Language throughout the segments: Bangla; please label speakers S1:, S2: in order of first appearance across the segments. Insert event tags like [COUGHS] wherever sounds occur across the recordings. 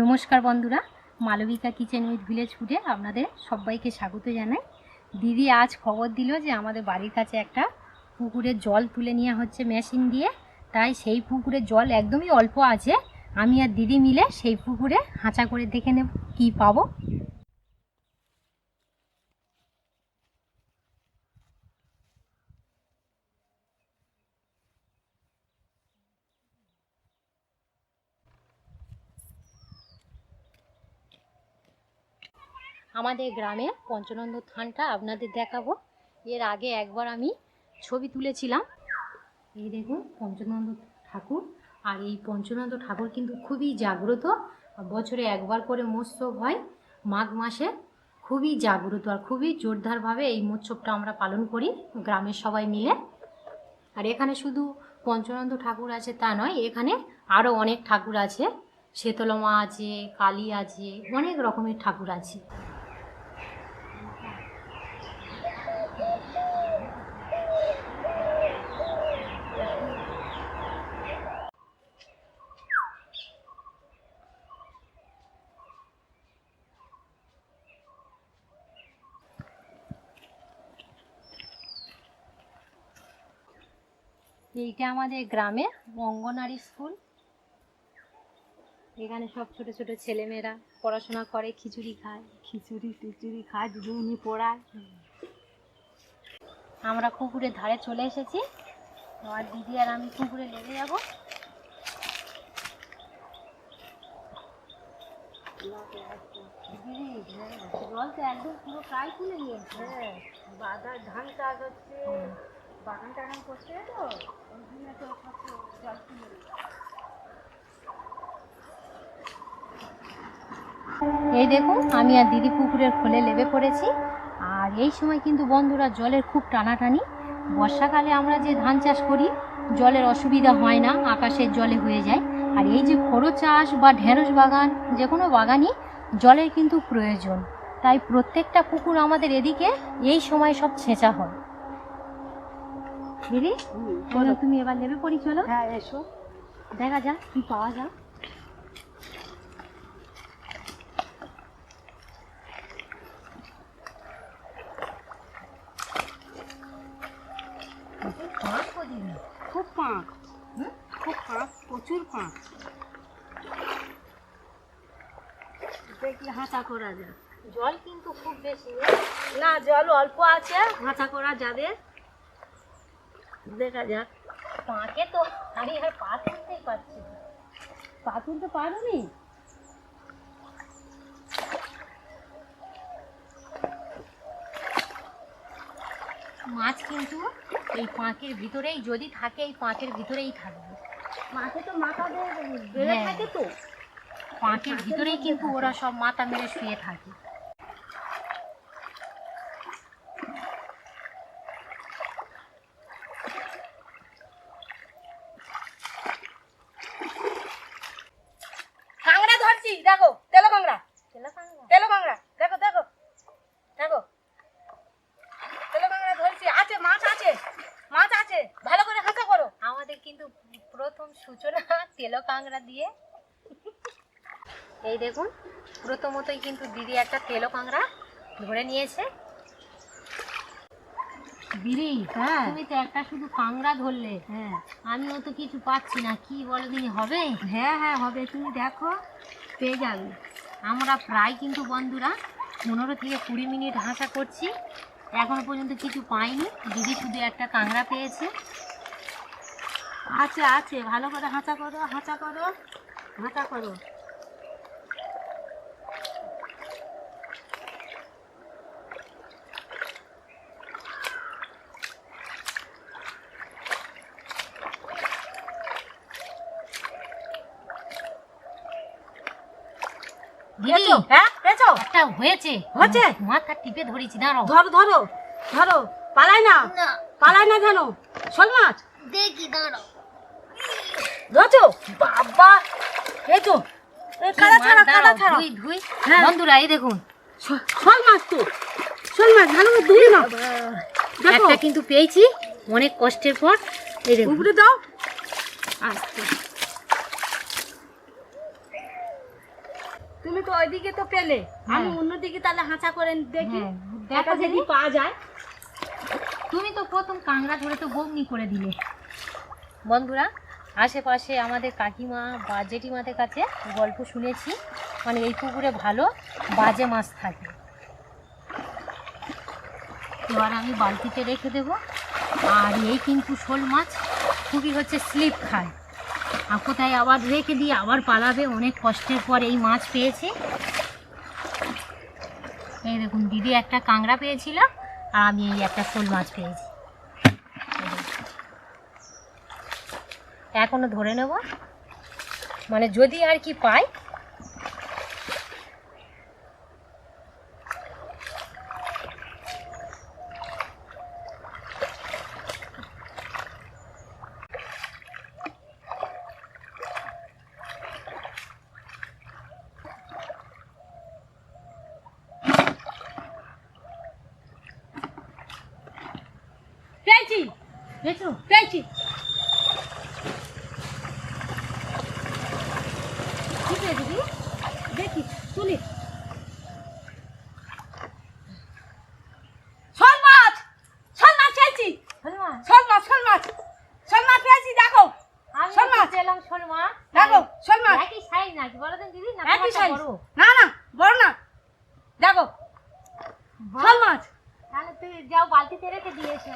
S1: নমস্কার বন্ধুরা, মালবিকা কিচেন উইথ ভিলেজ ফুডে আপনাদের সবাইকে স্বাগত জানাই। দিদি আজ খবর দিল যে আমাদের বাড়ির কাছে একটা পুকুরের জল তুলে নেওয়া হচ্ছে মেশিন দিয়ে। তাই সেই পুকুরের জল একদমই অল্প আছে। আমি আর দিদি মিলে সেই পুকুরে হাঁচা করে দেখে নেব, কী পাবো। আমাদের গ্রামের পঞ্চনন্দ থানটা আপনাদের দেখাবো। এর আগে একবার আমি ছবি তুলেছিলাম। এই দেখুন, পঞ্চনন্দ ঠাকুর। আর এই পঞ্চনন্দ ঠাকুর কিন্তু খুবই জাগ্রত। বছরে একবার করে মৎস্যব হয় মাঘ মাসে। খুবই জাগ্রত আর খুবই জোরদারভাবে এই মৎস্যবটা আমরা পালন করি গ্রামের সবাই মিলে। আর এখানে শুধু পঞ্চনন্দ ঠাকুর আছে তা নয়, এখানে আরও অনেক ঠাকুর আছে। শীতলমা আছে, কালী আছে, অনেক রকমের ঠাকুর আছে। এইটা আমাদের গ্রামে অঙ্গনারী স্কুল। এখানে সব ছোট ছোট ছেলেমেয়েরা পড়াশোনা করে খিচুড়ি খায়।
S2: খিচুড়ি টিচুড়ি খায় দিদিমণি পড়ায়।
S1: আমরা পুকুরের ধারে চলে এসেছি। আমার দিদি আর আমি পুকুরে লেগে যাব। জল তো একদম পুরো প্রায় তুলে নিয়েছে।
S2: হ্যাঁ বাজার ধান চাষ হচ্ছে বাগান টাগান করছে তো?
S1: এই দেখুন, আমি আর দিদি পুকুরের খোলে লেবে পড়েছি। আর এই সময় কিন্তু বন্ধুরা জলের খুব টানাটানি। বর্ষাকালে আমরা যে ধান চাষ করি, জলের অসুবিধা হয় না, আকাশের জলে হয়ে যায়। আর এই যে খড়ো চাষ বা ঢেঁড়স বাগান, যে কোনো বাগানই জলের কিন্তু প্রয়োজন। তাই প্রত্যেকটা পুকুর আমাদের এদিকে এই সময় সব ছেঁচা হয়। দিদি তুমি এবার লেবে পড়ি চলো।
S2: হ্যাঁ এসো।
S1: দেখা যাক কি পাওয়া যায়।
S2: খুব পাঁক। খুব পাঁক প্রচুর পাঁক। দেখি হাঁচা করা যায়।
S1: জল কিন্তু খুব বেশি।
S2: না জল অল্প আছে হাঁচা করা যাবে। দেখা যাক।
S1: পাকে তো আমি আর পা তুলতেই পারছি না।
S2: পা তুলতে পারোনি?
S1: মাছ কিন্তু এই পাঁকের ভিতরেই যদি থাকে এই পাঁকের ভিতরেই থাকবে।
S2: মাঠে তো মাথা বেড়ে
S1: হ্যাঁ।
S2: থাকে তো।
S1: পাঁকের ভিতরেই কিন্তু ওরা সব মাথা মেরে শুয়ে থাকে
S2: কাংড়া ধরছি দেখো তেলো কাংড়া তেলো কাংড়া দেখো দেখো দেখো তেলো কাংড়া ধরছি আছে মাছ আছে মাছ আছে ভালো করে হাঁচা করো
S1: আমাদের কিন্তু প্রথম সূচনা তেলো কাংড়া দিয়ে। এই দেখুন প্রথমতই কিন্তু দিদি একটা তেলো কাংড়া ধরে নিয়েছে।
S2: হ্যাঁ।
S1: তুমি তো একটা শুধু কাংড়া ধরলে।
S2: হ্যাঁ।
S1: আমিও তো কিছু পাচ্ছি না কি বলো দিদি হবে?
S2: হ্যাঁ হ্যাঁ হবে। তুমি দেখো পেয়ে যাবে।
S1: আমরা প্রায় কিন্তু বন্ধুরা পনেরো থেকে কুড়ি মিনিট হাঁটা করছি। এখনও পর্যন্ত কিছু পাইনি। দিদি শুধু একটা কাঁকড়া পেয়েছে।
S2: আছে আছে। ভালো করে হাঁচা করো হাঁচা করো হাঁচা করো। হ্যাঁ
S1: হয়েছে।
S2: হয়েছে?
S1: মাথা টিপে ধরেছি দাঁড়াও।
S2: ধরো ধরো ধরো। পালাই না পালাই না জানো শোল মাছ?
S1: দেখি দাঁড়াও।
S2: বাবা। এই তো এই ছাড়া কাটা ছাড়া।
S1: ধুই ধুই। বন্ধুরা এই দেখুন।
S2: শোল মাছ তো শোল মাছ ভালো করে ধুই না
S1: একটা কিন্তু পেয়েছি অনেক কষ্টের পর। এই দেখুন।
S2: উপরে দাও। তুমি তো ওইদিকে তো পেলে। আমি
S1: হ্যাঁ।
S2: অন্যদিকে তাহলে হাঁচা করে দেখি।
S1: হ্যাঁ,
S2: দেখা যদি পাওয়া যায়।
S1: তুমি তো প্রথম কাংড়া ধরে তো বগনি করে দিলে। বন্ধুরা আশেপাশে আমাদের কাকিমা বা জেঠিমাদের কাছে গল্প শুনেছি। মানে এই পুকুরে ভালো বাজে মাছ থাকে। এবার আমি বালতিতে রেখে দেব। আর এই কিন্তু শোল মাছ, খুবই হচ্ছে স্লিপ খায়। আর কোথায় আবার রেখে দিয়ে আবার পালাবে, অনেক কষ্টের পর এই মাছ পেয়েছে। এই দেখুন, দিদি একটা কাংড়া পেয়েছিল, আর আমি এই একটা শোল মাছ পেয়েছি এই দেখুন। এখনও ধরে নেব। মানে যদি আর কি পাই।
S2: পেয়েছি।
S1: পেয়েছ
S2: পেয়েছি
S1: কি পেয়েছ দিদি
S2: দেখি তুলি শোল মাছ শোল মাছ পেয়েছি
S1: শোল মাছ
S2: শোল মাছ শোল মাছ শোল মাছ পেয়েছি দেখো
S1: আমি
S2: শোল মাছ।
S1: পেলাম শোল মাছ
S2: দেখো শোল মাছ
S1: একই সাইজ নাকি বলো তো দিদি না
S2: একই
S1: তোমারটা
S2: সাইজ
S1: বড়?
S2: না না বড় না দেখো
S1: বাহ,
S2: শোল মাছ
S1: তাহলে তুই যাও বালতিতে রেখে দিয়েছ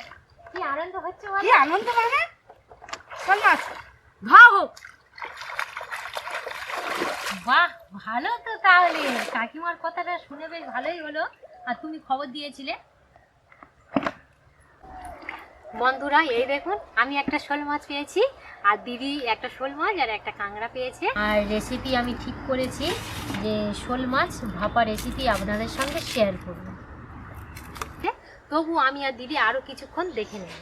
S1: কি আনন্দ হচ্ছে বলো?
S2: কি আনন্দ মানে শোল মাছ ঘা হোক
S1: বাহ ভালো তো তাহলে কাকিমার কথাটা শুনে বেশ ভালোই হলো আর তুমি খবর দিয়েছিলে? বন্ধুরা, এই দেখুন, আমি একটা শোল মাছ পেয়েছি, আর দিদি একটা শোল মাছ আর একটা কাঁকড়া পেয়েছে। আর রেসিপি আমি ঠিক করেছি যে শোল মাছ ভাপা রেসিপি আপনাদের সঙ্গে শেয়ার করব। তবু আমি আর দিদি আরও কিছুক্ষণ দেখে নেব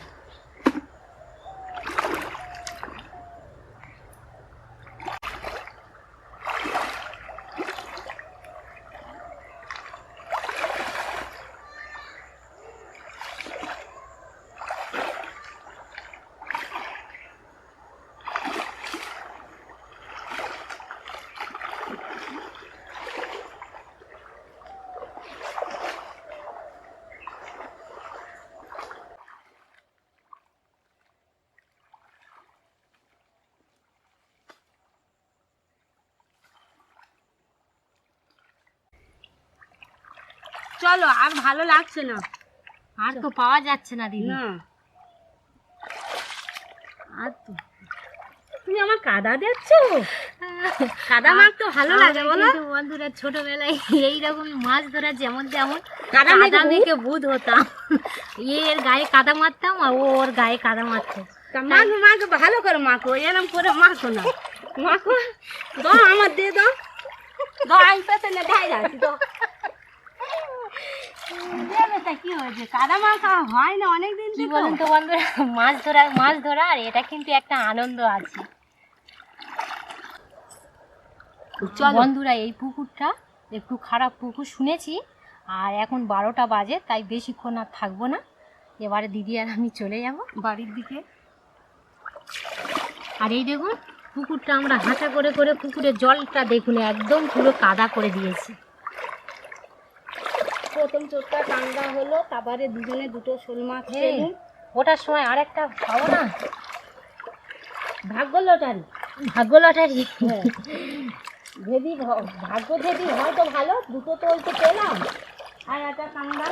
S2: চলো আর ভালো লাগছে না।
S1: আর তো পাওয়া যাচ্ছে না দিদি।
S2: না। আর তো তুমি আমার কাদা দিচ্ছ কাদা মাছ তো ভালো লাগে বলো।
S1: বন্ধুরা ছোটবেলায় এইরকমই মাছ ধরা যেমন তেমন
S2: কাদা ভূত?
S1: মেখে ভূত হতাম। এর গায়ে কাদা মারতাম আর ও ওর গায়ে কাদা মারতো।
S2: মাখো মাখো ভালো করে মাখো এরম করে মাখো না। মাখো দাও আমার দিয়ে দাও। দাও আমি যাচ্ছি দাও। কি হয়েছে? কাদা মাখা হয় না অনেকদিন
S1: কি বলুন তো বন্ধুরা মাছ ধরা মাছ ধরা আর এটা কিন্তু একটা আনন্দ আছে। বন্ধুরা এই পুকুরটা একটু খারাপ পুকুর শুনেছি আর এখন বারোটা বাজে তাই বেশিক্ষণ আর থাকব না। এবারে দিদি আর আমি চলে যাব।
S2: বাড়ির দিকে।
S1: আর এই দেখুন পুকুরটা আমরা হাঁটা করে করে পুকুরের জলটা দেখুন একদম পুরো কাদা করে দিয়েছি।
S2: প্রথম চোরটা টাঙ্গা হলো তারপরে দুজনে দুটো শোল মাছ
S1: হ্যাঁ। ওটার সময় আরেকটা পাবো না?
S2: ভাগ্য লটারি।
S1: ভাগ্য লটারি?
S2: হ্যাঁ। ভেদি ভ- ভাগ্য ভেদি হয়তো ভালো দুটো তো ওই তো পেলাম। আর একটা কাঁংড়া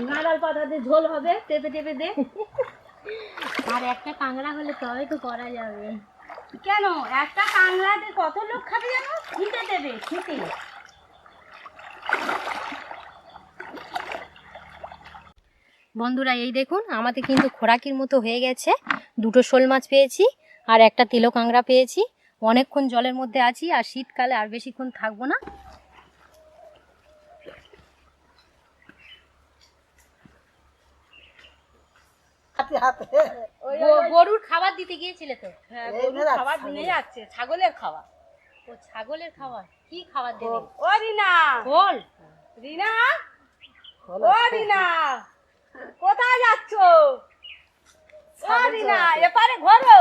S2: নাড়াল পাতাতে ঝোল হবে টেপে টেপে দে।
S1: আর একটা কাঁকড়া হলে তবে তো করা যাবে।
S2: কেন? একটা কাঁংড়াতে কত লোক খাবে জানো? খিদে দেবে খেতে
S1: বন্ধুরা এই দেখুন আমাদের কিন্তু খোরাকির মতো হয়ে গেছে। দুটো শোল মাছ পেয়েছি আর একটা তেলো কাঁকড়া পেয়েছি। অনেকক্ষণ জলের মধ্যে আছি আর শীতকালে আর বেশিক্ষণ থাকব না। গরুর খাবার দিতে গিয়েছিলে তো?
S2: হ্যাঁ খাবার নিয়ে যাচ্ছে ছাগলের খাবার।
S1: ও ছাগলের খাবার? কি খাবার দেবে
S2: ও রিনা। রিনা? ও রিনা। কোথায় যাচ্ছ? না এপারে ঘোরো।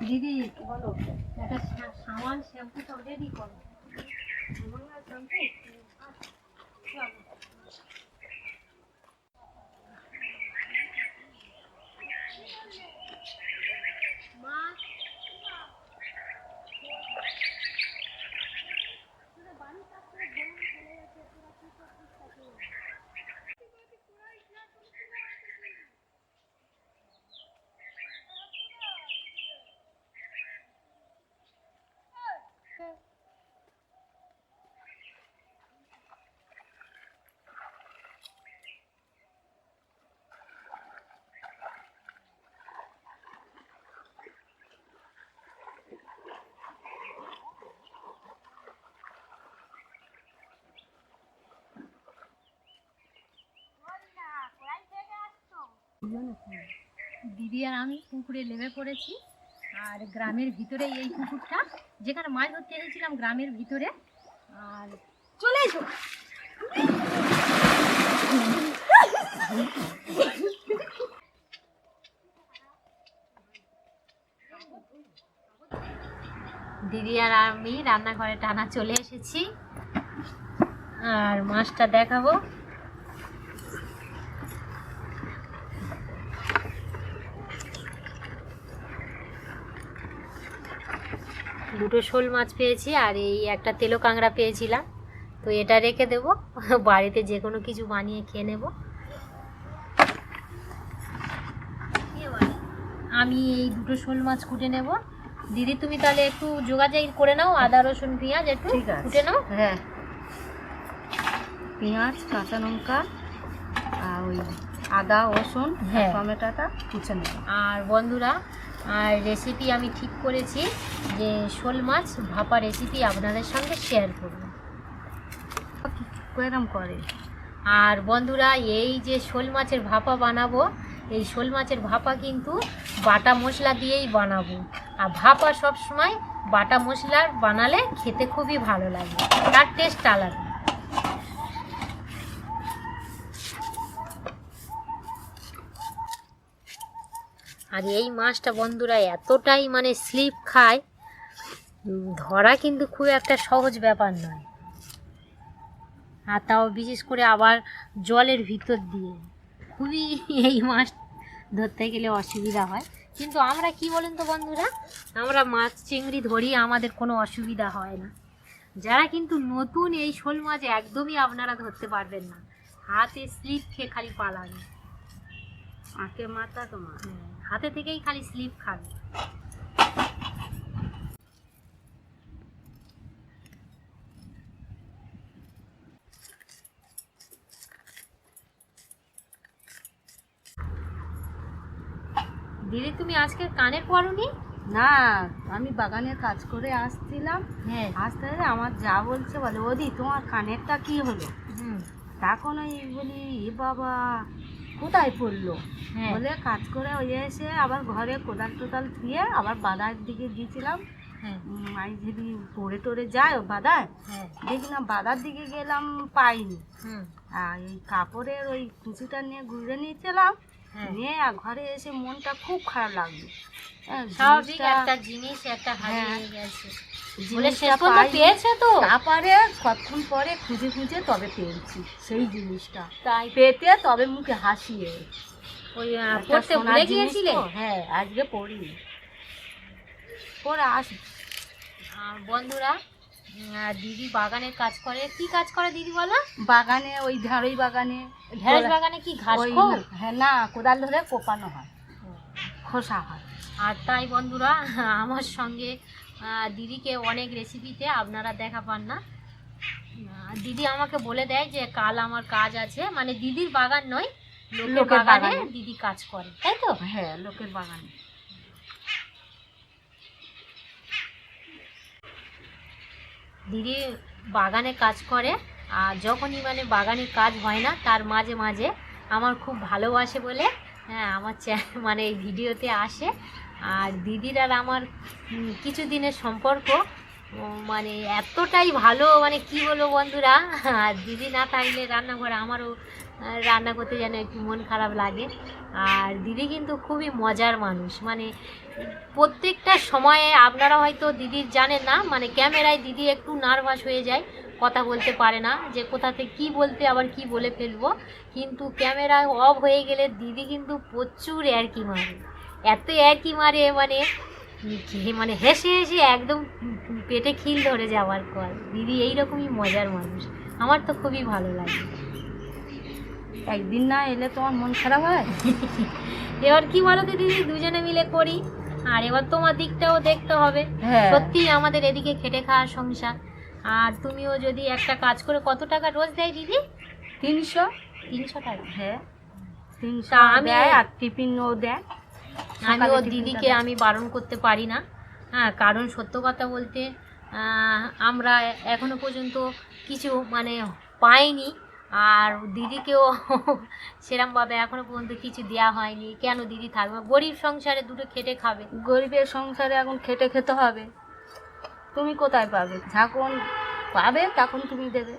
S1: দিদি বলো একটা সামান শ্যাম্পু সব রেডি করো। দিদি আর আমি পুকুরে নেমে পড়েছি, আর গ্রামের ভিতরে এই পুকুরটা, যেখানে মাছ ধরতে এসেছিলাম গ্রামের ভিতরে। আর চলে এসো। দিদি আর আমি রান্নাঘরে টানা চলে এসেছি। আর মাছটা দেখাবো। দুটো শোল মাছ পেয়েছি আর এই একটা তেলো কাঁকড়া পেয়েছিলাম। তো এটা রেখে দেব। [LAUGHS] বাড়িতে যে কোনো কিছু বানিয়ে খেয়ে নেব। আমি এই দুটো শোল মাছ কুটে নেব। দিদি তুমি তাহলে একটু যোগাযোগ করে নাও আদা রসুন পেঁয়াজ একটু কুটে নাও।
S2: হ্যাঁ। পেঁয়াজ কাঁচা লঙ্কা আর ওই আদা রসুন
S1: হ্যাঁ।
S2: টমেটোটা কুচে নেব।
S1: আর বন্ধুরা আর রেসিপি আমি ঠিক করেছি যে শোল মাছ ভাপা রেসিপি আপনাদের সঙ্গে শেয়ার করব।
S2: কেরম করে?
S1: আর বন্ধুরা এই যে শোল মাছের ভাপা বানাবো এই শোল মাছের ভাপা কিন্তু বাটা মশলা দিয়েই বানাবো। আর ভাপা সব সময় বাটা মশলার বানালে খেতে খুবই ভালো লাগে তার টেস্ট আলাদা। আর এই মাছটা বন্ধুরা এতটাই মানে স্লিপ খায় ধরা কিন্তু খুব একটা সহজ ব্যাপার নয়। আর তাও বিশেষ করে আবার জলের ভিতর দিয়ে। খুবই এই মাছ ধরতে গেলে অসুবিধা হয়। কিন্তু আমরা কি বলেন তো বন্ধুরা? আমরা মাছ চিংড়ি ধরি আমাদের কোনো অসুবিধা হয় না। যারা কিন্তু নতুন এই শোল মাছ একদমই আপনারা ধরতে পারবেন না। হাতে স্লিপ খেয়ে খালি পালাবে
S2: আঁকে মাথা তোমার।
S1: হ্যাঁ, হাতে থেকেই খালি স্লিপ খাবে। দিদি তুমি আজকে কানে পড়নি
S2: না আমি বাগানের কাজ করে আসছিলাম।
S1: হ্যাঁ।
S2: আসতে আসতে আমার যা বলছে বলে ওদি তোমার কানেরটা কি হলো?
S1: হুম।
S2: তখন ওই বলি এ বাবা কোথায় পড়ল?
S1: হ্যাঁ।
S2: বলে কাজ করে ওই এসে আবার ঘরে কোদাল টোদাল ধুয়ে আবার বাদার দিকে গিয়েছিলাম।
S1: হ্যাঁ।
S2: আমি যদি পড়ে টরে যায় ও বাদায়
S1: হ্যাঁ।
S2: দেখলাম বাদার দিকে গেলাম পাইনি। আর এই কাপড়ের ওই কুচিটা নিয়ে ঘুরে নিয়েছিলাম। নিয়ে আর ঘরে এসে মনটা খুব খারাপ লাগল।
S1: স্বাভাবিক একটা জিনিস একটা হারিয়ে। গেছে। বলে শেষ পর্যন্ত পেয়েছে তো?
S2: তারপরে কতক্ষণ পরে খুঁজে খুঁজে তবে পেয়েছি সেই জিনিসটা।
S1: তাই?
S2: পেতে তবে মুখে হাসিয়ে
S1: ওই পড়তে ভুলে গিয়েছিলে?
S2: হ্যাঁ আজকে পড়ি পরে আস
S1: বন্ধুরা দিদি বাগানের কাজ করে। কি কাজ করে দিদি বলো?
S2: বাগানে ওই ঢেঁড়ই বাগানে।
S1: ঢেঁড়স বাগানে কি ঘাস
S2: হ্যাঁ না কোদাল ধরে কোপানো হয়। খোসা হয়।
S1: আর তাই বন্ধুরা আমার সঙ্গে দিদিকে অনেক রেসিপিতে আপনারা দেখা পান না। দিদি আমাকে বলে দেয় যে কাল আমার কাজ আছে। মানে দিদির বাগান নয় লোকের বাগানে। দিদি কাজ করে তাই তো?
S2: হ্যাঁ লোকের বাগানে।
S1: দিদি বাগানে কাজ করে আর যখনই মানে বাগানে কাজ হয় না তার মাঝে মাঝে আমার খুব ভালোবাসে বলে হ্যাঁ আমার মানে এই ভিডিওতে আসে। আর দিদির আর আমার কিছু দিনের সম্পর্ক মানে এতটাই ভালো মানে কি বলব বন্ধুরা, আর দিদি না থাকলে রান্নাঘরে আমারও রান্না করতে যেন একটু মন খারাপ লাগে। আর দিদি কিন্তু খুবই মজার মানুষ মানে প্রত্যেকটা সময়ে আপনারা হয়তো দিদির জানেন না মানে ক্যামেরায় দিদি একটু নার্ভাস হয়ে যায়, কথা বলতে পারে না, যে কোথাতে কি বলতে, আবার কি বলে ফেলব। কিন্তু ক্যামেরা অফ হয়ে গেলে দিদি কিন্তু প্রচুর অ্যারকি মারে এত একই মারে মানে মানে হেসে হেসে একদম পেটে খিল ধরে যাওয়ার পর। দিদি এইরকমই মজার মানুষ। আমার তো খুবই ভালো লাগে।
S2: একদিন না এলে তোমার মন খারাপ হয়? [LAUGHS]
S1: এবার কি বলো তো দিদি দুজনে মিলে করি। আর এবার তোমার দিকটাও দেখতে হবে।
S2: হ্যাঁ।
S1: সত্যি আমাদের এদিকে খেটে খাওয়ার সংসার। আর তুমিও যদি একটা কাজ করে কত টাকা রোজ দেয় দিদি?
S2: তিনশো।
S1: তিনশো টাকা।
S2: হ্যাঁ। তিনশো
S1: আমি-
S2: আর টিফিনও দেয়।
S1: আমি ওর দিদিকে আমি বারণ করতে পারি না। হ্যাঁ কারণ সত্য কথা বলতে আমরা এখনও পর্যন্ত কিছু মানে পাইনি। আর দিদিকেও [LAUGHS] সেরমভাবে এখনও পর্যন্ত কিছু দেওয়া হয়নি। কেন দিদি থাকবে? গরিব সংসারে দুটো খেটে খাবে।
S2: গরিবের সংসারে এখন খেটে খেতে হবে। তুমি কোথায় পাবে? যখন পাবে তখন তুমি দেবে।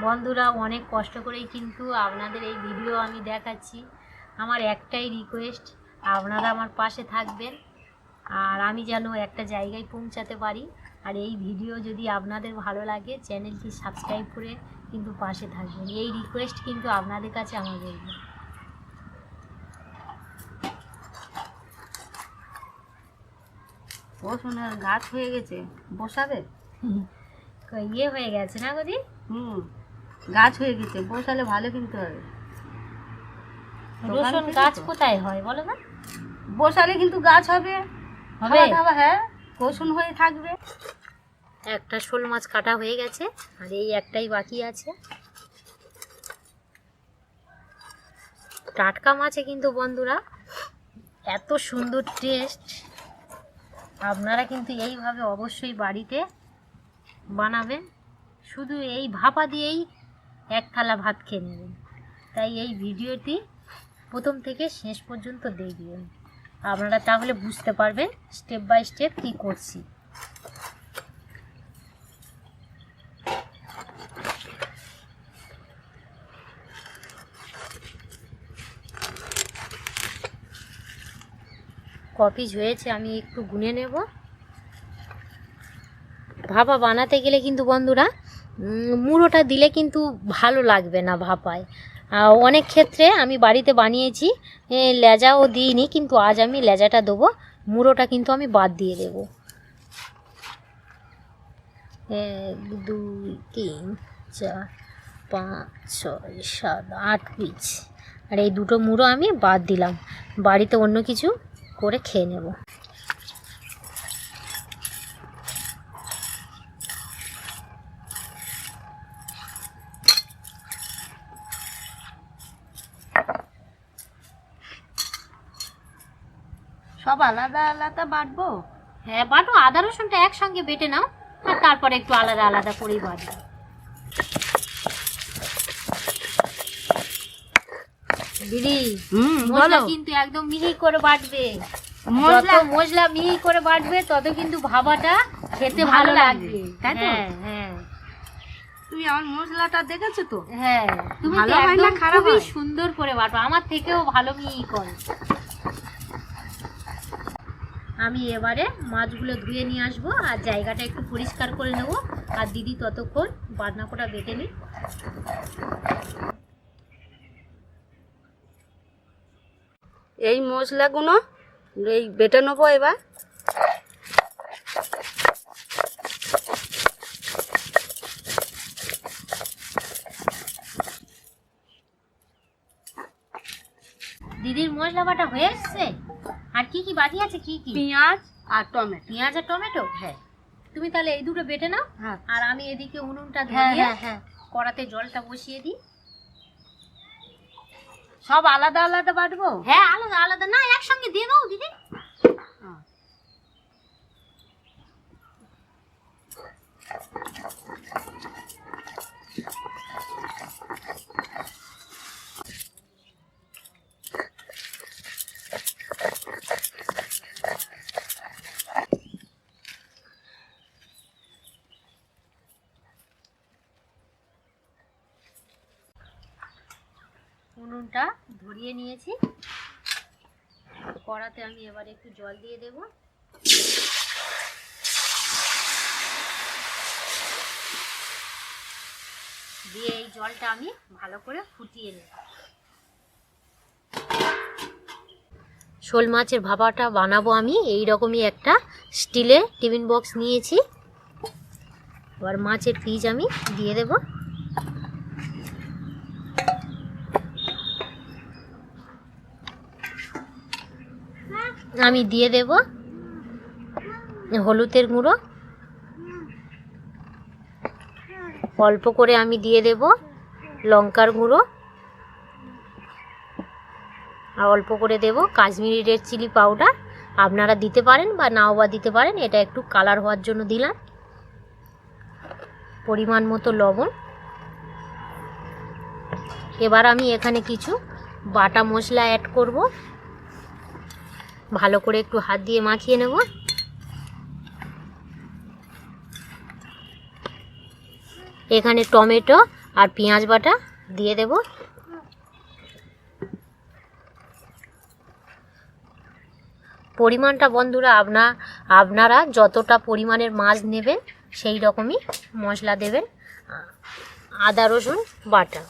S1: বন্ধুরা অনেক কষ্ট করেই কিন্তু আপনাদের এই ভিডিও আমি দেখাচ্ছি। আমার একটাই রিকোয়েস্ট আপনারা আমার পাশে থাকবেন। আর আমি যেন একটা জায়গায় পৌঁছাতে পারি। আর এই ভিডিও যদি আপনাদের ভালো লাগে চ্যানেলটি সাবস্ক্রাইব করে কিন্তু পাশে থাকবেন। এই রিকোয়েস্ট কিন্তু আপনাদের কাছে আমার বলব
S2: রসুনের গাছ হয়ে গেছে। বসাবে?
S1: ইয়ে হয়ে গেছে না গদি
S2: হুম গাছ হয়ে গেছে। বসালে ভালো কিনতে হবে।
S1: রসুন গাছ কোথায় হয় বলো না?
S2: বসালে কিন্তু গাছ হবে।
S1: হবে?
S2: হ্যাঁ রসুন হয়ে থাকবে।
S1: একটা শোল মাছ কাটা হয়ে গেছে আর এই একটাই বাকি আছে। টাটকা মাছে কিন্তু বন্ধুরা এত সুন্দর টেস্ট আপনারা কিন্তু এইভাবে অবশ্যই বাড়িতে বানাবেন। শুধু এই ভাপা দিয়েই এক থালা ভাত খেয়ে নেবেন। তাই এই ভিডিওটি প্রথম থেকে শেষ পর্যন্ত দেখবেন আপনারা তাহলে বুঝতে পারবেন স্টেপ বাই স্টেপ কী করছি। কপিজ হয়েছে, আমি একটু গুনে নেব। ভাপা বানাতে গেলে কিন্তু বন্ধুরা মুড়োটা দিলে কিন্তু ভালো লাগবে না ভাপায়। অনেক ক্ষেত্রে আমি বাড়িতে বানিয়েছি লেজাও দিইনি, কিন্তু আজ আমি লেজাটা দেবো, মুড়োটা কিন্তু আমি বাদ দিয়ে দেব। এক দুই, তিন, চার, পাঁচ, ছয়, সাত, আট পিস। আর এই দুটো মুড়ো আমি বাদ দিলাম, বাড়িতে অন্য কিছু করে খেয়ে নেব।
S2: সব আলাদা আলাদা বাটবো?
S1: হ্যাঁ বাটো। আদা রসুনটা একসঙ্গে বেটে নাও আর তারপরে একটু আলাদা আলাদা করেই বাটবে দিদি
S2: হুম
S1: মশলা
S2: বলো।
S1: কিন্তু একদম মিহি করে বাটবে।
S2: মশলা?
S1: মশলা মিহি করে বাটবে তত কিন্তু ভাবাটা খেতে
S2: ভালো লাগবে, তাই তো?
S1: হ্যাঁ হ্যাঁ।
S2: তুমি আমার মশলাটা দেখেছ তো?
S1: হ্যাঁ তুমি
S2: ভালো হয় না, খারাপ?
S1: সুন্দর করে বাটো। আমার থেকেও ভালো মিহি করে। আমি এবারে মাছগুলো ধুয়ে নিয়ে আসব আর জায়গাটা একটু পরিষ্কার করে নেব। আর দিদি ততক্ষণ বাটনা কোটা বেটে নিই
S2: এই মশলাগুলো এই বেটে নেব এবার।
S1: দিদির মশলা বাটা হয়ে এসছে? আর কি কি বাকি আছে কি কি?
S2: পেঁয়াজ আর টমেটো।
S1: পেঁয়াজ আর টমেটো?
S2: হ্যাঁ।
S1: তুমি তাহলে এই দুটো বেটে নাও
S2: হ্যাঁ।
S1: আর আমি এদিকে উনুনটা
S2: হ্যাঁ
S1: ধরিয়ে
S2: হ্যাঁ হ্যাঁ।
S1: কড়াতে জলটা বসিয়ে দিই।
S2: সব আলাদা আলাদা বাটবো?
S1: হ্যাঁ আলাদা আলাদা। না একসঙ্গে দিয়ে দাও দিদি। ধুয়ে নিয়েছি। কড়াতে আমি এবার একটু জল দিয়ে দেব। দিয়ে এই জলটা আমি ভালো করে ফুটিয়ে নেব। শোল মাছের ভাপাটা বানাবো আমি। এই রকমই একটা স্টিলের টিফিন বক্স নিয়েছি। এবার মাছের পিস আমি দিয়ে দেব। আমি দিয়ে দেব হলুদের গুঁড়ো। অল্প করে আমি দিয়ে দেব লঙ্কার গুঁড়ো। আর অল্প করে দেব কাশ্মীরি রেড চিলি পাউডার। আপনারা দিতে পারেন বা নাও বা দিতে পারেন, এটা একটু কালার হওয়ার জন্য দিলাম। পরিমাণ মতো লবণ। এবার আমি এখানে কিছু বাটা মশলা অ্যাড করব। ভালো করে একটু হাত দিয়ে মাখিয়ে নেব। এখানে টমেটো আর পেঁয়াজ বাটা দিয়ে দেব। পরিমাণটা বন্ধুরা আপনা, আপনারা যতটা পরিমাণের মাছ নেবেন, সেই রকমই মশলা দেবেন। আদা, রসুন, বাটা।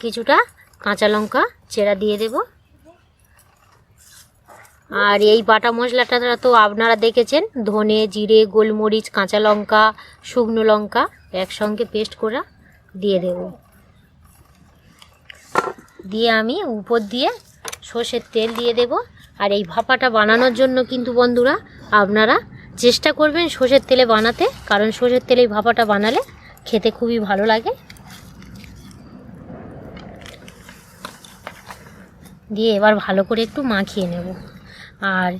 S1: কিছুটা কাঁচা লঙ্কা, চেরা দিয়ে দেব। আর এই বাটা মশলাটা তো আপনারা দেখেছেন, ধনে, জিরে, গোলমরিচ, কাঁচা লঙ্কা, শুকনো লঙ্কা একসঙ্গে পেস্ট করে দিয়ে দেব। দিয়ে আমি উপর দিয়ে সর্ষের তেল দিয়ে দেব। আর এই ভাপাটা বানানোর জন্য কিন্তু বন্ধুরা আপনারা চেষ্টা করবেন সর্ষের তেলে বানাতে, কারণ সর্ষের তেলে এই ভাপাটা বানালে খেতে খুবই ভালো লাগে। দিয়ে এবার ভালো করে একটু মাখিয়ে নেব। আর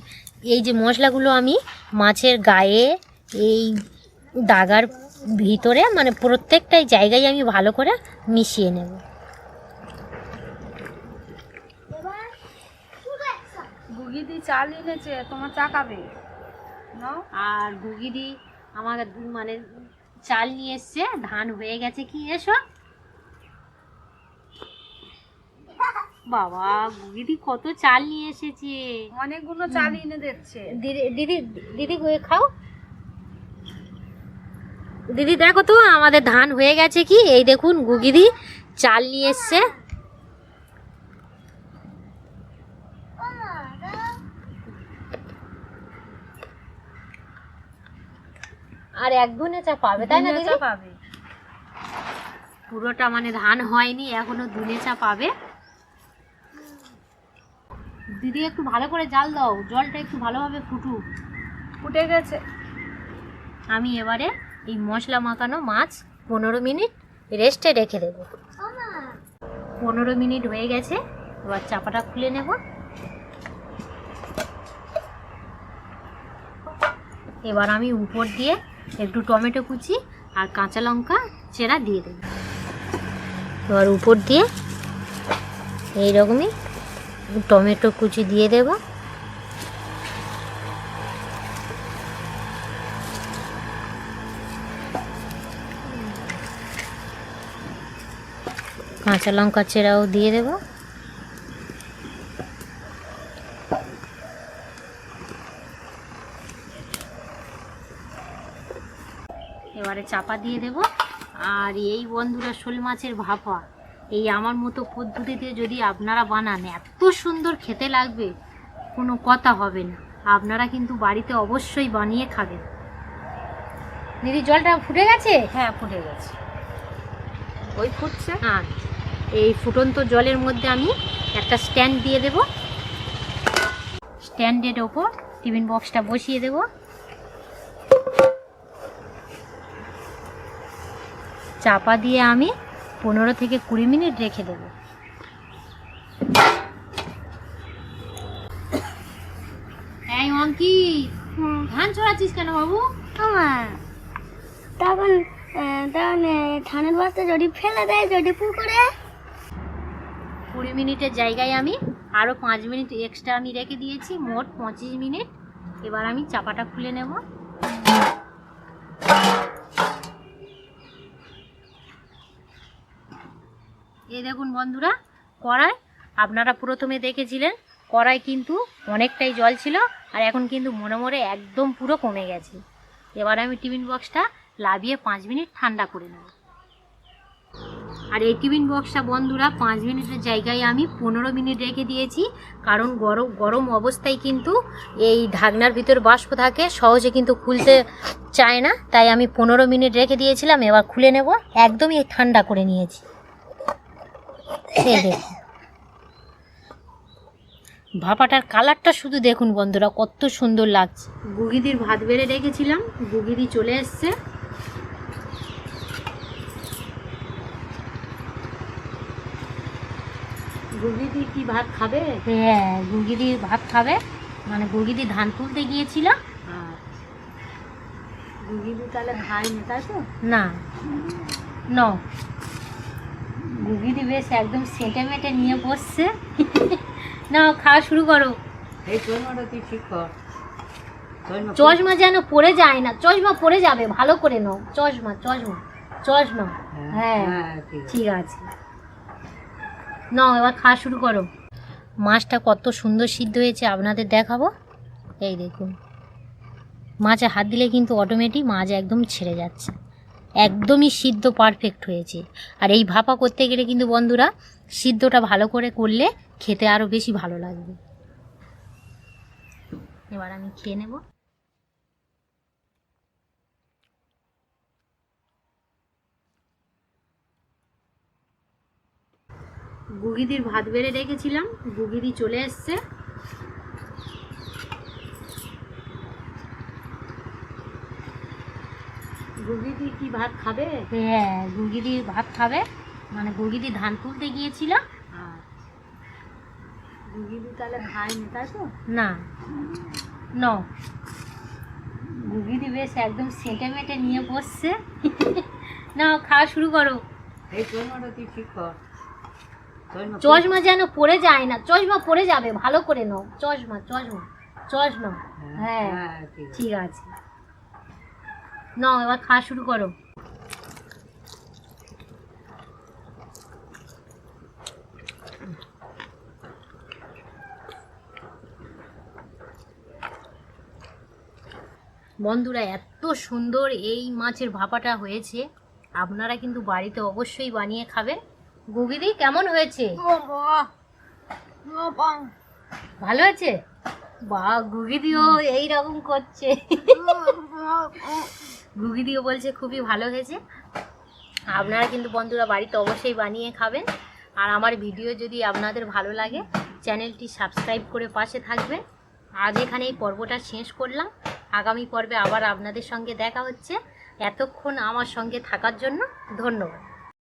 S1: এই যে মশলাগুলো আমি মাছের গায়ে এই দাগার ভিতরে মানে প্রত্যেকটাই জায়গায় আমি ভালো করে মিশিয়ে নেব।
S2: গুগিদি চাল এনেছে তোমার চাকাবে নাও।
S1: আর গুগিদি আমার মানে চাল নিয়ে এসছে ধান হয়ে গেছে কি এসো? বাবা গুগিদি কত চাল নিয়ে এসেছে।
S2: অনেকগুলো চাল এনে দিচ্ছে।
S1: দিদি দিদি দিদি খাও। দিদি দেখো তো আমাদের ধান হয়ে গেছে কি? এই দেখুন গুগিদি চাল নিয়ে এসছে। আর এক ধনে চা পাবে তাই না দিদি?
S2: চা পাবে।
S1: পুরোটা মানে ধান হয়নি এখনও দুনে চা পাবে। দিদি একটু ভালো করে জাল দাও জলটা একটু ভালোভাবে ফুটুক।
S2: ফুটে গেছে।
S1: আমি এবারে এই মশলা মাখানো মাছ পনেরো মিনিট রেস্টে রেখে দেব। পনেরো মিনিট হয়ে গেছে এবার চাপাটা খুলে নেব। এবার আমি উপর দিয়ে একটু টমেটো কুচি আর কাঁচা লঙ্কা চেরা দিয়ে দেব। এবার উপর দিয়ে এইরকমই টমেটো কুচি দিয়ে দেবো। কাঁচা লঙ্কা চেরাও দিয়ে দেব। এবারে চাপা দিয়ে দেব। আর এই বন্ধুরা শোল মাছের ভাপা। এই আমার মতো পদ্ধতিতে যদি আপনারা বানান এত সুন্দর খেতে লাগবে কোনো কথা হবে না। আপনারা কিন্তু বাড়িতে অবশ্যই বানিয়ে খাবেন। দিদি জলটা ফুটে গেছে?
S2: হ্যাঁ ফুটে গেছে। ওই ফুটছে?
S1: আর এই ফুটন্ত জলের মধ্যে আমি একটা স্ট্যান্ড দিয়ে দেব। স্ট্যান্ডের ওপর টিফিন বক্সটা বসিয়ে দেব। চাপা দিয়ে আমি পনেরো থেকে কুড়ি মিনিট রেখে দেব। এই অঙ্কি ধান ছড়াচ্ছিস কেন বাবু?
S3: আমার। তখন তখন ধানের বস্তা যদি ফেলে দেয় যদি পুকুরে?
S1: কুড়ি মিনিটের জায়গায় আমি আরও পাঁচ মিনিট এক্সট্রা আমি রেখে দিয়েছি মোট পঁচিশ মিনিট। এবার আমি চাপাটা খুলে নেব। এই দেখুন বন্ধুরা, কড়াই। আপনারা প্রথমে দেখেছিলেন, কড়াই কিন্তু অনেকটাই জল ছিল, আর এখন কিন্তু মনে মনে একদম পুরো কমে গেছে। এবার আমি টিফিন বক্সটা লাভিয়ে পাঁচ মিনিট ঠান্ডা করে নেব। আর এই টিফিন বক্সটা বন্ধুরা, পাঁচ মিনিটের জায়গায় আমি পনেরো মিনিট রেখে দিয়েছি, কারণ গরম গরম অবস্থায় কিন্তু এই ঢাকনার ভিতর বাষ্প থাকে, সহজে কিন্তু খুলতে চায় না। তাই আমি পনেরো মিনিট রেখে দিয়েছিলাম, এবার খুলে নেব। একদমই ঠান্ডা করে নিয়েছি। [COUGHS] ভাপাটার কালারটা শুধু দেখুন বন্ধুরা কত সুন্দর লাগছে। গুগিদির ভাত বেড়ে রেখেছিলাম গুগিদি চলে এসছে। গুগিদি কি ভাত খাবে? হ্যাঁ গুগিদি ভাত খাবে। মানে গুগিদি ধান তুলতে গিয়েছিল। আর গুগিদি তাহলে খায়নি তাই তো? না ন। গুগিদি বেশ একদম সেটে মেটে নিয়ে বসছে। না খাওয়া শুরু করো।
S2: এই চশমাটা তুই ঠিক কর। চশমা
S1: চশমা যেন পড়ে যায় না চশমা পড়ে যাবে ভালো করে নাও। চশমা চশমা চশমা। হ্যাঁ
S2: ঠিক
S1: ঠিক আছে। নাও এবার খাওয়া শুরু করো। মাছটা কত সুন্দর সিদ্ধ হয়েছে আপনাদের দেখাবো। এই দেখুন। মাছে হাত দিলে কিন্তু অটোমেটিক মাছ একদম ছেড়ে যাচ্ছে। একদমই সিদ্ধ পারফেক্ট হয়েছে। আর এই ভাপা করতে গেলে কিন্তু বন্ধুরা, সিদ্ধটা ভালো করে করলে খেতে আরও বেশি ভালো লাগবে। এবার আমি খেয়ে নেব। গুগিদির ভাত বেড়ে রেখেছিলাম, গুগিদি চলে এসছে। গুগিদি কি ভাত খাবে? হ্যাঁ গুগিদি ভাত খাবে। মানে গুগিদি ধান তুলতে গিয়েছিল। আর গুগিদি তাহলে খায়নি তাই তো? না ন। গুগিদি বেশ একদম সেটে মেটে নিয়ে বসছে। না খাওয়া শুরু করো।
S2: এই চশমাটা তুই ঠিক কর। চশমা
S1: যেন পড়ে যায় না চশমা পড়ে যাবে ভালো করে নাও। চশমা চশমা চশমা। হ্যাঁ
S2: হ্যাঁ
S1: ঠিক আছে। নাও এবার খাওয়া শুরু করো। বন্ধুরা এত সুন্দর এই মাছের ভাপাটা হয়েছে। আপনারা কিন্তু বাড়িতে অবশ্যই বানিয়ে খাবেন। গুগিদি কেমন হয়েছে? ভালো আছে বা গুগিদিও এই রকম করছে গুগিদিও বলছে, খুবই ভালো হয়েছে। আপনারা কিন্তু বন্ধুরা বাড়িতে অবশ্যই বানিয়ে খাবেন। আর আমার ভিডিও যদি আপনাদের ভালো লাগে, চ্যানেলটি সাবস্ক্রাইব করে পাশে থাকবেন। আজ এখানে এই পর্বটা শেষ করলাম। আগামী পর্বে আবার আপনাদের সঙ্গে দেখা হচ্ছে। এতক্ষণ আমার সঙ্গে থাকার জন্য ধন্যবাদ।